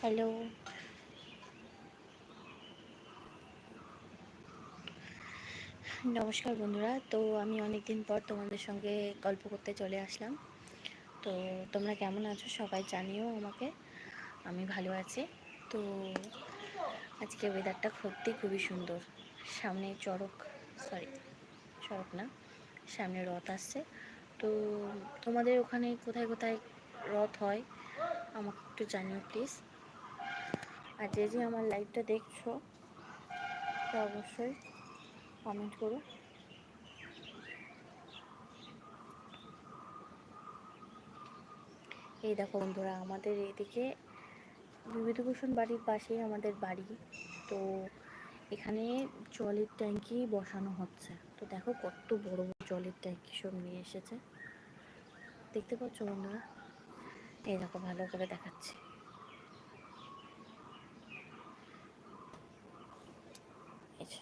Hello. নমস্কার বন্ধুরা, তো আমি অনেক দিন পর তোমাদের সঙ্গে গল্প করতে চলে আসলাম। তো তোমরা কেমন আছো সবাই জানিও আমাকে, আমি ভালো আছি। তো আজকে ওয়েদারটা সত্যি খুবই সুন্দর। সামনে চড়ক সরি চড়ক না, সামনে রথ আসছে। তো তোমাদের ওখানে কোথায় কোথায় রথ হয় আমাকে একটু জানিও প্লিজ আর যে যে আমার লাইভটা দেখছ, তা অবশ্যই কমেন্ট করো। এই দেখো বন্ধুরা, আমাদের এদিকে বিভূতিভূষণ বাড়ির পাশেই আমাদের বাড়ি। তো এখানে জলের ট্যাঙ্কি বসানো হচ্ছে। তো দেখো কত বড় জলের ট্যাঙ্কি সব নিয়ে এসেছে। দেখতে পাচ্ছ বন্ধুরা? এই দেখো ভালো করে দেখাচ্ছি এই যে।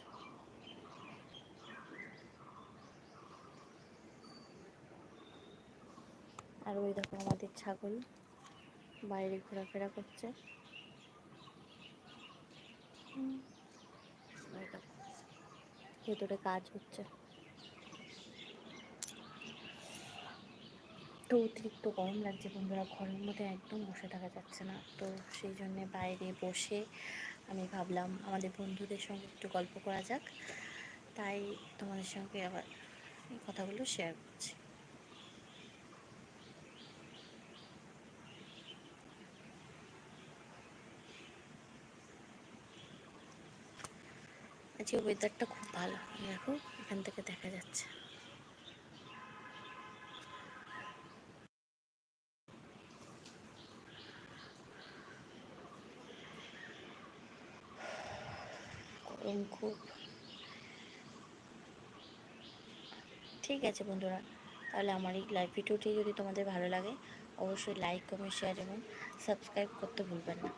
আর ওই দেখো আমাদের ছাগল বাইরে ঘোরাফেরা করছে। ভেতরে কাজ হচ্ছে। তো অতিরিক্ত গরম লাগছে বন্ধুরা, ঘরের মধ্যে একদম বসে থাকা যাচ্ছে না। তো সেই জন্যে বাইরে বসে আমি ভাবলাম আমাদের বন্ধুদের সঙ্গে একটু গল্প করা যাক। তাই তোমাদের সঙ্গে আবার কথাগুলো শেয়ার করছি। আজকে ওয়েদারটা খুব ভালো। দেখো, এখান থেকে দেখা যাচ্ছে। ঠিক আছে বন্ধুরা, তাহলে আমার এই লাইভ ভিডিওটি যদি তোমাদের ভালো লাগে, অবশ্যই লাইক কমেন্ট শেয়ার এবং সাবস্ক্রাইব করতে ভুলবেন না।